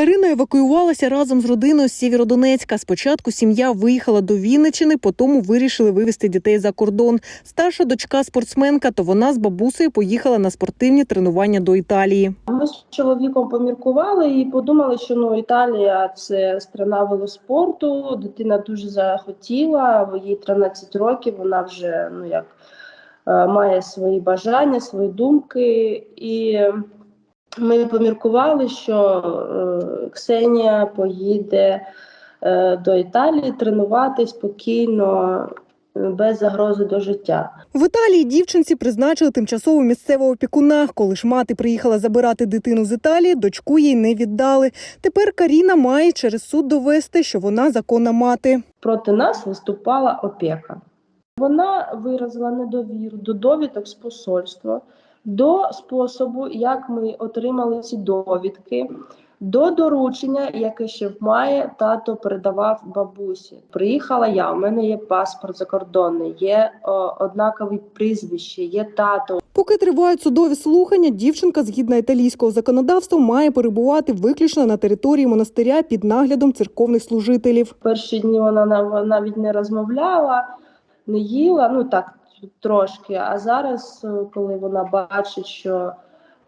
Карина евакуювалася разом з родиною з Сєвєродонецька. Спочатку сім'я виїхала до Вінничини, потім вирішили вивезти дітей за кордон. Старша дочка спортсменка, то вона з бабусею поїхала на спортивні тренування до Італії. Ми з чоловіком поміркували і подумали, що ну Італія це страна велоспорту. Дитина дуже захотіла, їй 13 років. Вона вже ну як е, має свої бажання, свої думки. І ми поміркували, що е, Ксенія поїде е, до Італії тренувати спокійно, е, без загрози до життя. В Італії дівчинці призначили тимчасово місцевого опікуна. Коли ж мати приїхала забирати дитину з Італії, дочку їй не віддали. Тепер Каріна має через суд довести, що вона законна мати. проти нас виступала опека. Вона виразила недовіру до довідок з посольства, до способу, як ми отримали ці довідки, до доручення, яке ще має тато передавав бабусі. Приїхала я, у мене є паспорт закордонний, є о, однакові прізвище, є тато. Поки тривають судові слухання, дівчинка, згідно італійського законодавства, має перебувати виключно на території монастиря під наглядом церковних служителів. Перші дні вона нав- навіть не розмовляла, не їла, ну так трошки. А зараз, е, коли вона бачить, що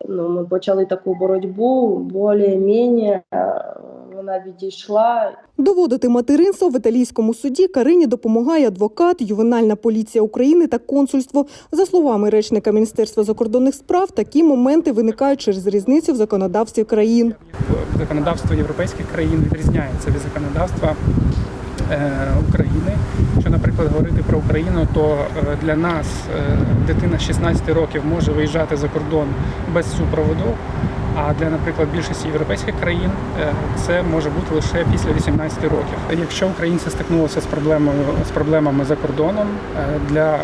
ну, ми почали таку боротьбу, більш-менш вона відійшла. Доводити материнство в італійському суді Карині допомагає адвокат, ювенальна поліція України та консульство. За словами речника Міністерства закордонних справ, такі моменти виникають через різницю в законодавстві країн. законодавство європейських країн відрізняється від законодавства е, України. Якщо, наприклад, говорити про Україну, то е, для нас е, дитина з 16 років може виїжджати за кордон без супроводу. А для, наприклад, більшості європейських країн е, це може бути лише після 18 років. Якщо українці стикнулися з проблемою з проблемами за кордоном для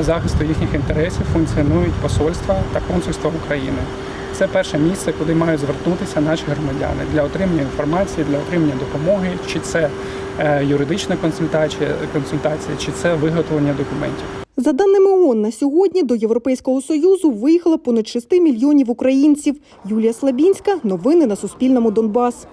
захисту їхніх інтересів функціонують посольства та консульства України. Це перше місце, куди мають звернутися наші громадяни для отримання інформації, для отримання допомоги, чи це юридична консультація, консультація, чи це виготовлення документів. За даними ООН, на сьогодні до Європейського Союзу виїхало понад 6 мільйонів українців. Юлія Слабінська. Новини на Суспільному. Донбас.